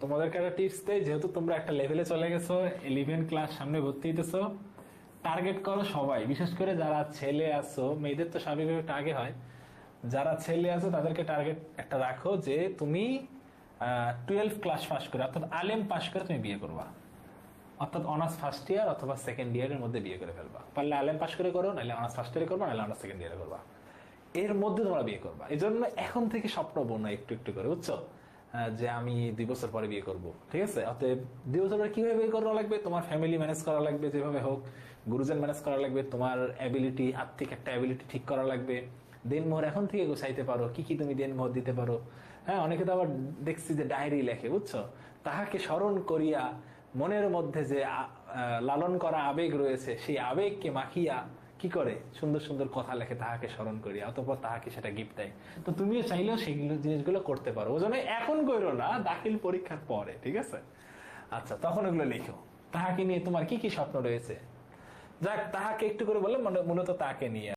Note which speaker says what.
Speaker 1: তোমাদেরকে একটা টিপস দেই, যেহেতু তোমরা একটা লেভেলে চলে গেছো ইলেভেন ক্লাস সামনে ভর্তি হইতেছো টার্গেট করো সবাই, বিশেষ করে যারা ছেলে আছো, মেয়েদের তো স্বাভাবিকভাবে একটা আগে হয়। যারা ছেলে আছো, তাদেরকে টার্গেট একটা রাখো যে তুমি টুয়েলভ ক্লাস পাস করে, অর্থাৎ আলেম পাস করে তুমি বিয়ে করবা। অর্থাৎ অনার্স ফার্স্ট ইয়ার অথবা সেকেন্ড ইয়ারের মধ্যে বিয়ে করে ফেলবা। পারলে আলেম পাস করে করো, নাহলে অনার্স ফার্স্ট ইয়ারে করবা, নাহলে অনার্স সেকেন্ড ইয়ারে করবা। এর মধ্যে তোমরা বিয়ে করবা। এই জন্য এখন থেকে স্বপ্ন বোনা একটু একটু করে, বুঝছ? যে আমি দুই বছর পরে বিয়ে করব, ঠিক আছে? অতএব দুই বছর পরে কীভাবে বিয়ে করা লাগবে? তোমার ফ্যামিলি ম্যানেজ করা লাগবে যেভাবে হোক, গুরুজন ম্যানেজ করা লাগবে, তোমার অ্যাবিলিটি আর্থিক একটা অ্যাবিলিটি ঠিক করা লাগবে। দিনমোহর এখন থেকে গোছাইতে পারো, কি কি তুমি দিনমোহর দিতে পারো। হ্যাঁ অনেকে তো আবার দেখছি যে ডায়েরি লেখে, বুঝছ? তাহাকে স্মরণ করিয়া মনের মধ্যে যে লালন করা আবেগ রয়েছে, সেই আবেগকে মাখিয়া কি করে? সুন্দর সুন্দর কথা লেখে তাহাকে স্মরণ করি অতপর তাহাকে সেটা গিফট দেয়। তো তুমিও চাইলেও সেগুলো জিনিসগুলো করতে পারো। ওজন্য এখন করো না, দাখিল পরীক্ষার পরে, ঠিক আছে? আচ্ছা তখন ওগুলো লেখো। তাহাকে নিয়ে তোমার কি কি স্বপ্ন রয়েছে? যাক, তাহাকে একটু করে বলে মূলত তাকে নিয়ে।